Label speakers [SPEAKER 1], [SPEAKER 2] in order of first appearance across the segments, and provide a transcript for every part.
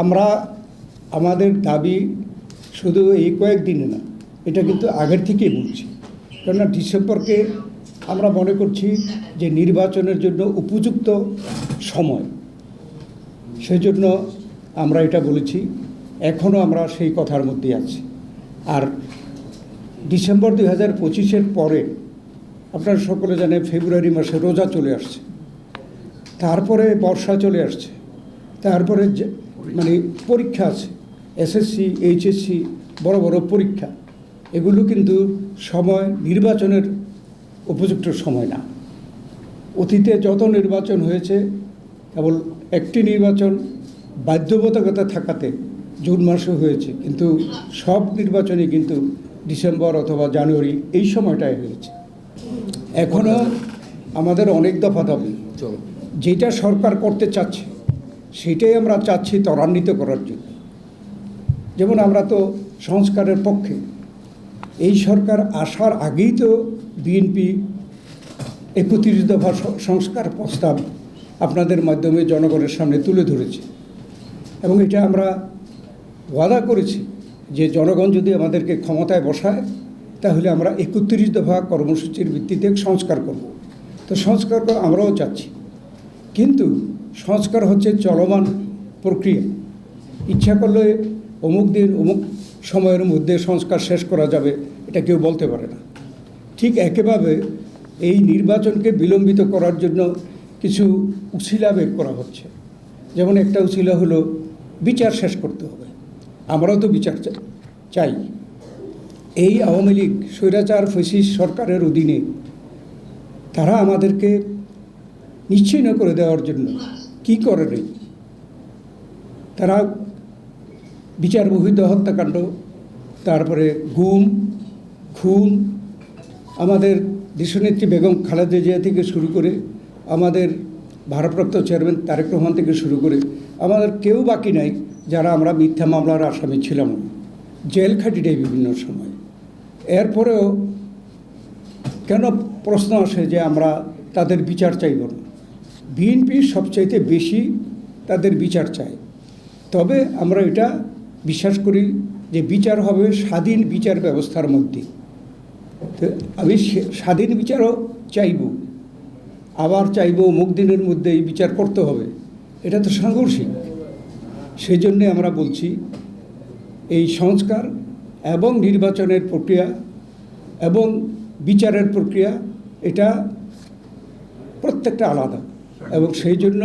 [SPEAKER 1] আমরা আমাদের দাবি শুধু এই কয়েকদিনে না, এটা কিন্তু আগের থেকেই বলছি। কেননা ডিসেম্বরকে আমরা মনে করছি যে নির্বাচনের জন্য উপযুক্ত সময়। সেজন্য আমরা এটা বলেছি এখনও আমরা সেই কথার মধ্যে আছি। আর ডিসেম্বর দুই হাজার পঁচিশের পরে, আপনারা সকলে জানেন ফেব্রুয়ারি মাসে রোজা চলে আসছে। তারপরে বর্ষা চলে আসছে। তারপরে মানে পরীক্ষা আছে। এসএসসি এইচএসসি বড় বড় পরীক্ষা। এগুলো কিন্তু সময় নির্বাচনের উপযুক্ত সময় না। অতীতে যত নির্বাচন হয়েছে কেবল একটি নির্বাচন বাধ্যবাধকতা থাকাতে জুন মাসে হয়েছে কিন্তু সব নির্বাচনই কিন্তু ডিসেম্বর অথবা জানুয়ারি এই সময়টায় হয়েছে। এখনও আমাদের অনেক দফা দাবি যেটা সরকার করতে চাচ্ছে সেটাই আমরা চাচ্ছি ত্বরান্বিত করার জন্য। যেমন আমরা তো সংস্কারের পক্ষে। এই সরকার আসার আগেই তো বিএনপি একত্রিশ দফা সংস্কার প্রস্তাব আপনাদের মাধ্যমে জনগণের সামনে তুলে ধরেছে। এবং এটা আমরা ওয়াদা করেছি যে জনগণ যদি আমাদেরকে ক্ষমতায় বসায়, তাহলে আমরা একত্রিশ দফা কর্মসূচির ভিত্তিতে সংস্কার করব। তো সংস্কার আমরাও চাচ্ছি। কিন্তু সংস্কার হচ্ছে চলমান প্রক্রিয়া। ইচ্ছা করলে অমুক দিন অমুক সময়ের মধ্যে সংস্কার শেষ করা যাবে, এটা কেউ বলতে পারে না। ঠিক একেভাবে এই নির্বাচনকে বিলম্বিত করার জন্য কিছু উশিলা বের করা হচ্ছে। যেমন একটা উশিলা হলো, বিচার শেষ করতে হবে। আমরাও তো বিচার চাই। এই আওয়ামী লীগ, স্বৈরাচার, ফেসিস সরকারের অধীনে তারা আমাদেরকে নিশ্চিহ্ন করে দেওয়ার জন্য কি করে নেই তারা বিচার বহির্দ হত্যাকাণ্ড, তারপরে গুম, খুন, আমাদের দেশনেত্রী বেগম খালেদা জিয়া থেকে শুরু করে আমাদের ভারপ্রাপ্ত চেয়ারম্যান তারেক রহমান থেকে শুরু করে আমাদের কেউ বাকি নাই যারা আমরা মিথ্যা মামলার আসামি ছিলাম। জেল খাটি দেয় বিভিন্ন সময়। এরপরেও কেন প্রশ্ন আসে যে আমরা তাদের বিচার চাইব না? বিএনপি সবচাইতে বেশি তাদের বিচার চায়। তবে আমরা এটা বিশ্বাস করি যে বিচার হবে স্বাধীন বিচার ব্যবস্থার মধ্যে। তো আমি স্বাধীন বিচারও চাইব। আবার চাইব মুখ দিনের মধ্যে এই বিচার করতে হবে। এটা তো সাংঘর্ষিক। সেই জন্যে আমরা বলছি, এই সংস্কার এবং নির্বাচনের প্রক্রিয়া এবং বিচারের প্রক্রিয়া, এটা প্রত্যেকটা আলাদা। এবং সেই জন্য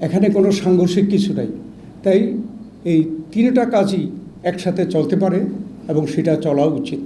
[SPEAKER 1] এখানে কোনো সাংঘর্ষিক কিছু নাই। তাই এই তিনটা কাজই একসাথে চলতে পারে এবং সেটা চলা উচিত।